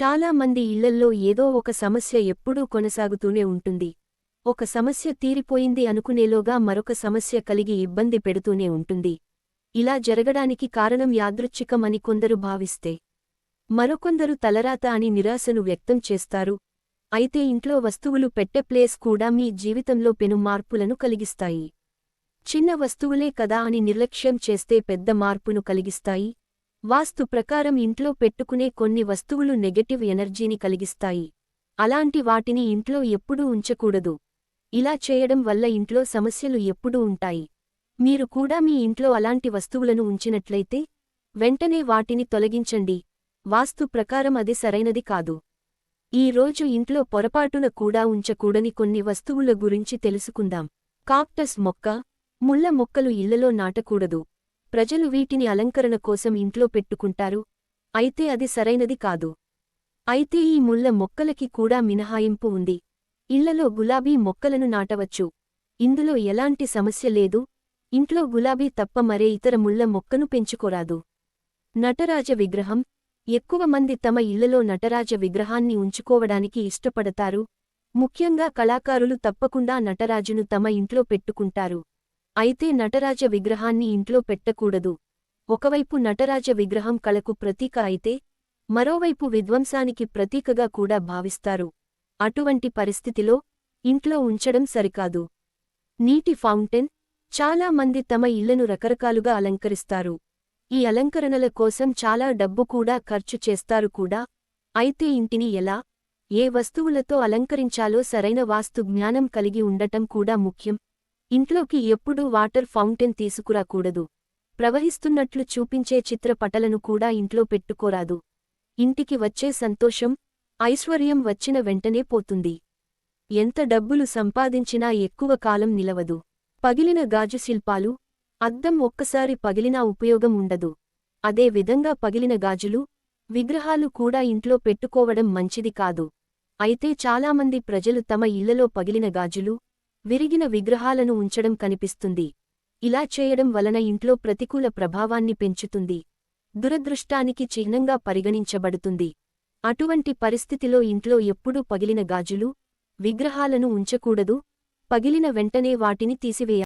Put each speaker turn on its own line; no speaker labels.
చాలా మంది ఇళ్ళల్లో ఏదో ఒక సమస్య ఎప్పుడూ కొనసాగుతూనే ఉంటుంది. ఒక సమస్య తీరిపోయింది అనుకునేలోగా మరొక సమస్య కలిగి ఇబ్బంది పెడుతూనే ఉంటుంది. ఇలా జరగడానికి కారణం యాదృచ్ఛికం అని కొందరు భావిస్తే. మరొకొందరు తలరాత అని నిరాశను వ్యక్తం చేస్తారు. అయితే ఇంట్లో వస్తువులు పెట్టే ప్లేస్ కూడా మీ జీవితంలో పెను మార్పులను కలిగిస్తాయి. చిన్న వస్తువులే కదా అని నిర్లక్ష్యం చేస్తే పెద్ద మార్పును కలిగిస్తాయి. వాస్తు ప్రకారం ఇంట్లో పెట్టుకునే కొన్ని వస్తువులు నెగటివ్ ఎనర్జీని కలిగిస్తాయి. అలాంటి వాటిని ఇంట్లో ఎప్పుడూ ఉంచకూడదు. ఇలా చేయడం వల్ల ఇంట్లో సమస్యలు ఎప్పుడూ ఉంటాయి. మీరు కూడా మీ ఇంట్లో అలాంటి వస్తువులను ఉంచినట్లయితే వెంటనే వాటిని తొలగించండి. వాస్తు ప్రకారం అది సరైనది కాదు. ఈ రోజు ఇంట్లో పొరపాటున కూడా ఉంచకూడని కొన్ని వస్తువుల గురించి తెలుసుకుందాం. కాక్టస్ మొక్క ముళ్ళ మొక్కలు ఇళ్ళలో నాటకూడదు. ప్రజలు వీటిని అలంకరణ కోసం ఇంట్లో పెట్టుకుంటారు. అయితే అది సరైనది కాదు. అయితే ఈ ముళ్ళ మొక్కలకి కూడా మినహాయింపు ఉంది. ఇళ్ళలో గులాబీ మొక్కలను నాటవచ్చు. ఇందులో ఎలాంటి సమస్య లేదు. ఇంట్లో గులాబీ తప్ప మరే ఇతర ముళ్ళ మొక్కను పెంచుకోరాదు. నటరాజ విగ్రహం. ఎక్కువ మంది తమ ఇళ్ళలో నటరాజ విగ్రహాన్ని ఉంచుకోవడానికి ఇష్టపడతారు. ముఖ్యంగా కళాకారులు తప్పకుండా నటరాజును తమ ఇంట్లో పెట్టుకుంటారు. అయితే నటరాజ విగ్రహాన్ని ఇంట్లో పెట్టకూడదు. ఒకవైపు నటరాజ విగ్రహం కళకు ప్రతీక అయితే మరోవైపు విధ్వంసానికి ప్రతీకగా కూడా భావిస్తారు. అటువంటి పరిస్థితిలో ఇంట్లో ఉంచడం సరికాదు. నీటి ఫౌంటైన్ చాలా మంది తమ ఇళ్ళను రకరకాలుగా అలంకరిస్తారు. ఈ అలంకరణల కోసం చాలా డబ్బు కూడా ఖర్చు చేస్తారు కూడా. అయితే ఇంటిని ఎలా ఏ వస్తువులతో అలంకరించాలో సరైన వాస్తు జ్ఞానం కలిగి ఉండటం కూడా ముఖ్యం. ఇంట్లోకి ఎప్పుడూ వాటర్ ఫౌంటైన్ తీసుకురాకూడదు. ప్రవహిస్తున్నట్లు చూపించే చిత్రపటలను కూడా ఇంట్లో పెట్టుకోరాదు. ఇంటికి వచ్చే సంతోషం ఐశ్వర్యం వచ్చిన వెంటనే పోతుంది. ఎంత డబ్బులు సంపాదించినా ఎక్కువ కాలం నిలవదు. పగిలిన గాజు శిల్పాలు అద్దం ఒక్కసారి పగిలినా ఉపయోగం ఉండదు. అదే విధంగా పగిలిన గాజులు విగ్రహాలు కూడా ఇంట్లో పెట్టుకోవడం మంచిది కాదు. అయితే చాలామంది ప్రజలు తమ ఇళ్ళలో పగిలిన గాజులు విరిగిన విగ్రహాలను ఉంచడం కనిపిస్తుంది. ఇలా చేయడం వలన ఇంట్లో ప్రతికూల ప్రభావాన్ని పెంచుతుంది. దురదృష్టానికి చిహ్నంగా పరిగణించబడుతుంది. అటువంటి పరిస్థితిలో ఇంట్లో ఎప్పుడూ పగిలిన గాజులు విగ్రహాలను ఉంచకూడదు. పగిలిన వెంటనే వాటిని తీసివేయాలి.